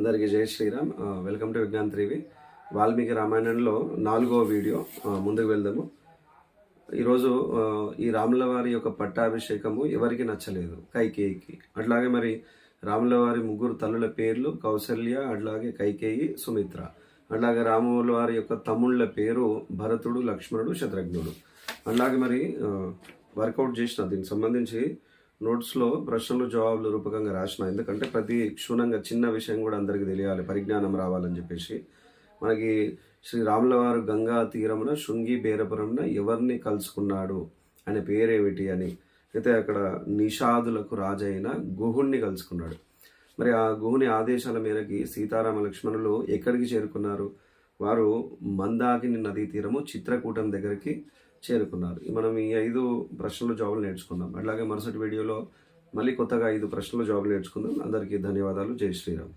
అందరికీ జై Shriram. Welcome to Vignan త్రివి. వాల్మీకి రామాయణంలో నాలుగో వీడియో ముందుకు వెళ్దాము. ఈరోజు ఈ రాముల వారి యొక్క పట్టాభిషేకము ఎవరికి నచ్చలేదు. కైకేయికి. అట్లాగే మరి రాముల వారి ముగ్గురు తల్లుల పేర్లు కౌసల్య అట్లాగే కైకేయి సుమిత్ర. అట్లాగే రాముల వారి యొక్క తమ్ముళ్ళ పేరు భరతుడు లక్ష్మణుడు శత్రుఘ్నుడు. అట్లాగే మరి వర్కౌట్ చేసిన దీనికి సంబంధించి నోట్స్లో ప్రశ్నలు జవాబులు రూపకంగా రాసిన ఎందుకంటే ప్రతి క్షుణ్ణంగా చిన్న విషయం కూడా అందరికీ తెలియాలి పరిజ్ఞానం రావాలని చెప్పేసి. మనకి శ్రీ రాములవారు గంగా తీరమున శృంగి బేరపురమున ఎవరిని కలుసుకున్నాడు అనే పేరేమిటి అని అయితే అక్కడ నిషాదులకు రాజైన గుహుణ్ణి కలుసుకున్నాడు. మరి ఆ గుహుని ఆదేశాల మేరకి సీతారామ లక్ష్మణులు ఎక్కడికి చేరుకున్నారు? వారు మందాకిని నదీ తీరము చిత్రకూటం దగ్గరికి చేరుకున్నారు. మనం ఈ ఐదు ప్రశ్నలు జాబులు నేర్చుకుందాం. అలాగే మరుసటి వీడియోలో మళ్ళీ కొత్తగా ఐదు ప్రశ్నలు జాబులు నేర్చుకుందాం. అందరికీ ధన్యవాదాలు. జై శ్రీరామ్.